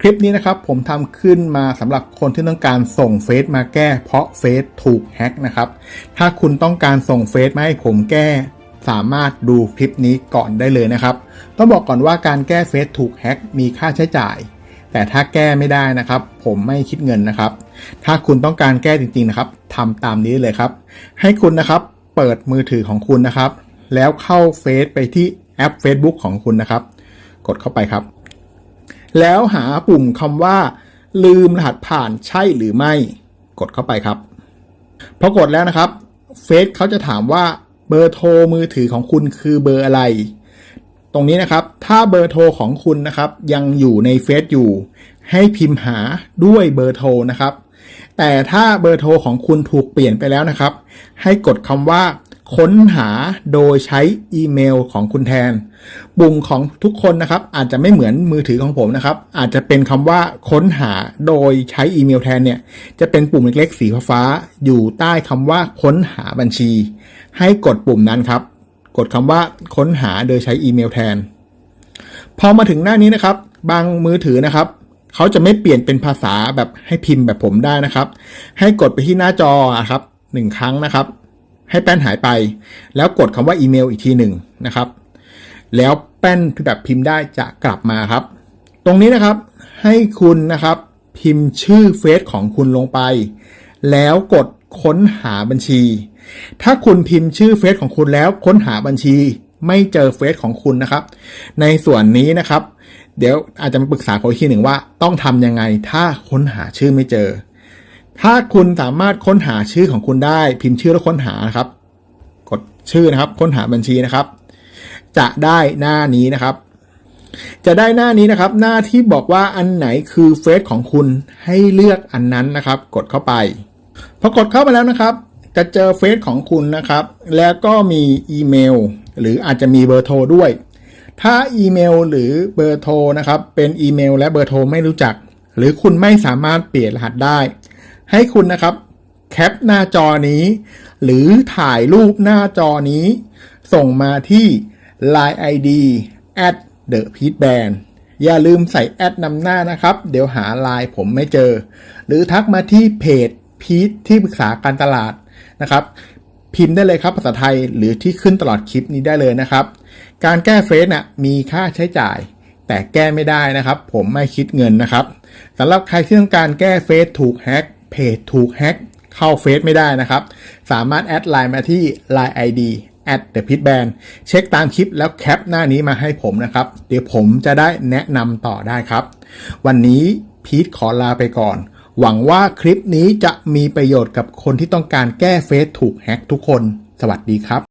คลิปนี้นะครับผมทำขึ้นมาสำหรับคนที่ต้องการส่งเฟซมาแก้ เพราะเฟซถูกแฮ็กนะครับ ถ้าคุณต้องการส่งเฟซมาให้ผมแก้สามารถดูคลิปนี้ก่อนได้เลยนะครับ ต้องบอกก่อนว่าการแก้เฟซถูกแฮ็กมีค่าใช้จ่าย แต่ถ้าแก้ไม่ได้นะครับ ผมไม่คิดเงินนะครับ ถ้าคุณต้องการแก้จริงๆนะครับทำตามนี้เลยครับ ให้คุณนะครับเปิดมือถือของคุณนะครับ แล้วเข้าเฟซไปที่แอป Facebook ของคุณนะครับ กดเข้าไปครับ แล้วหาปุ่มคำว่า ลืมรหัสผ่านใช่หรือไม่ กดเข้าไปครับ พอกดแล้วนะครับเฟซเขาจะถามว่าเบอร์โทรมือถือของคุณคือเบอร์อะไร ตรงนี้นะครับ ถ้าเบอร์โทรของคุณนะครับ ยังอยู่ในเฟซอยู่ ให้พิมพ์หาด้วยเบอร์โทรนะครับ แต่ถ้าเบอร์โทรของคุณถูกเปลี่ยนไปแล้วนะครับ ให้กดคำว่า ค้นหาโดยใช้อีเมลของคุณแทน ปุ่มของทุกคนนะครับ อาจจะไม่เหมือนมือถือของผมนะครับ อาจจะเป็นคำว่าค้นหาโดยใช้อีเมลแทนเนี่ยจะเป็นปุ่มเล็กๆสีฟ้าอยู่ใต้คำว่าค้นหาบัญชี ให้กดปุ่มนั้นครับ กดคำว่าค้นหาโดยใช้อีเมลแทน พอมาถึงหน้านี้นะครับ บางมือถือนะครับเขาจะไม่เปลี่ยนเป็นภาษาแบบให้พิมพ์แบบผมได้นะครับ ให้กดไปที่หน้าจอครับหนึ่งครั้งนะครับ ให้แป้นหายไป แล้วกดคำว่าอีเมลอีกทีหนึ่งนะครับ แล้วแป้นแบบพิมพ์ได้จะกลับมาครับ ตรงนี้นะครับให้คุณนะครับพิมพ์ชื่อเฟซของคุณลงไป แล้วกดค้นหาบัญชี ถ้าคุณพิมพ์ชื่อเฟซของคุณแล้วค้นหาบัญชี ไม่เจอเฟซของคุณนะครับ ในส่วนนี้นะครับ เดี๋ยวอาจจะมาปรึกษาเขาทีหนึ่งว่าต้องทำยังไงถ้าค้นหาชื่อไม่เจอ ถ้าคุณสามารถค้นหาชื่อของคุณได้พิมพ์ชื่อแล้วค้นหานะครับ กดชื่อนะครับ ค้นหาบัญชีนะครับ จะได้หน้านี้นะครับ จะได้หน้านี้นะครับ หน้าที่บอกว่าอันไหนคือเฟซของคุณให้เลือกอันนั้นนะครับ กดเข้าไปพอกดเข้าไปแล้วนะครับ จะเจอเฟซของคุณนะครับ แล้วก็มีอีเมล หรืออาจจะมีเบอร์โทรด้วย ถ้าอีเมลหรือเบอร์โทรนะครับ เป็นอีเมลและเบอร์โทรไม่รู้จัก หรือคุณไม่สามารถเปลี่ยนรหัสได้ ให้คุณนะครับแคปหน้าจอนี้ หรือถ่ายรูปหน้าจอนี้ ส่งมาที่ Line ID at the p e a t band อย่าลืมใส่แอดนำหน้านะครับ เดี๋ยวหาไลน์ผมไม่เจอ หรือทักมาที่เพจพีทที่ปรึกษาการตลาดนะครับ พิมพ์ได้เลยครับภาษาไทยหรือที่ขึ้นตลอดคลิปนี้ได้เลยนะครับ การแก้เฟซน่ะมีค่าใช้จ่าย แต่แก้ไม่ได้นะครับ ผมไม่คิดเงินนะครับสำหรับใครที่ต้องการแก้เฟซถูกแฮ็ก เพจถูกแฮ็กเข้าเฟซไม่ได้นะครับ สามารถแอดไลน์มาที่ Line ID at the pit band เช็คตามคลิปแล้วแคปหน้านี้มาให้ผมนะครับ เดี๋ยวผมจะได้แนะนำต่อได้ครับ วันนี้พีทขอลาไปก่อน หวังว่าคลิปนี้จะมีประโยชน์กับคนที่ต้องการแก้เฟซถูกแฮ็กทุกคน สวัสดีครับ